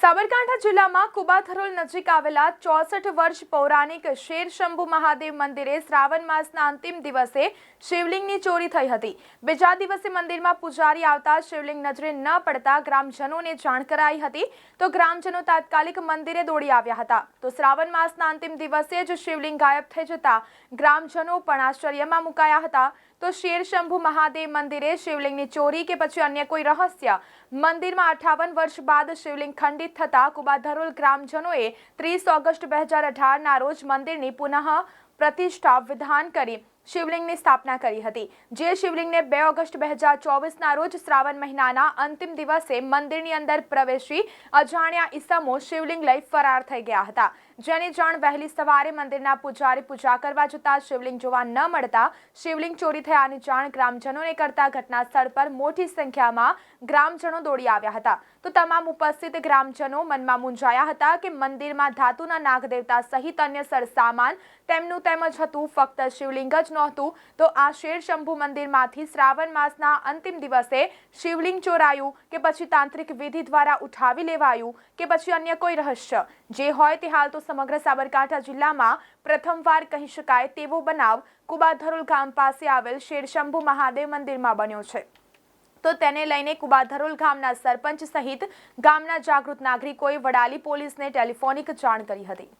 સાબરકાંઠા જિલ્લામાં કુબાથરોલ નજીક આવેલા ચોસઠ વર્ષ પૌરાણિક શેરશંભુ મહાદેવ મંદિરે શ્રાવણ માસના અંતિમ દિવસે શિવલિંગની ચોરી થઈ હતી. બીજા દિવસે મંદિરમાં પૂજારી આવતા શિવલિંગ નજરે ન પડતા ગ્રામજનોને જાણ કરાઈ હતી. તો ગ્રામજનો તાત્કાલિક મંદિરે દોડી આવ્યા હતા. તો શ્રાવણ માસના અંતિમ દિવસે જ શિવલિંગ ગાયબ થઈ જતા ગ્રામજનો પણ આશ્ચર્યમાં મુકાયા હતા. તો શેરશંભુ મહાદેવ મંદિરે શિવલિંગની ચોરી કે પછી અન્ય કોઈ રહસ્ય? મંદિરમાં અઠાવન વર્ષ બાદ શિવલિંગ ખંડિત થતા કુબાધરોલ ગ્રામજનોએ ત્રીસ ઓગસ્ટ બે હજાર અઢારના રોજ મંદિરની પુનઃ પ્રતિષ્ઠા વિધાન કરી શિવલિંગની સ્થાપના કરી હતી. જે શિવલિંગને બે ઓગસ્ટ બે હજાર ચોવીસના રોજ શ્રાવણ મહિનાના અંતિમ દિવસે મંદિરની અંદર પ્રવેશી અજાણ્યા ઈસમો શિવલિંગ લઈ ફરાર થઈ ગયા હતા. જેની જાણ વહેલી સવારે મંદિરના પૂજારી પૂજા કરવા જતા શિવલિંગ જોવા ન મળતા શિવલિંગ ચોરી થયાની જાણ ગ્રામજનોને કરતા ઘટના સ્થળ પર મોટી સંખ્યામાં ગ્રામજનો દોડી આવ્યા હતા. તો તમામ ઉપસ્થિત ગ્રામજનો મનમાં મૂંઝાયા હતા કે મંદિરમાં ધાતુના નાગદેવતા સહિત અન્ય સરસામાન તેમનું તેમજ હતું. ફક્ત શિવલિંગ જ નહોતું. તો આ શેરશંભુ મંદિરમાંથી શ્રાવણ માસના અંતિમ દિવસે શિવલિંગ ચોરાયું કે પછી તાંત્રિક વિધિ દ્વારા ઉઠાવી લેવાયું કે પછી અન્ય કોઈ રહસ્ય? જે હોય તે હાલ તો સમગ્ર સાબરકાંઠા જિલ્લામાં પ્રથમવાર કહી શકાય તેવો બનાવ કુબાધરોલ ગામ પાસે આવેલ શેરશંભુ મહાદેવ મંદિરમાં બન્યો છે. તો તેને લઈને કુબાધરોલ ગામના સરપંચ સહિત ગામના જાગૃત નાગરિકોએ વડાલી પોલીસને ટેલિફોનિક જાણ કરી હતી.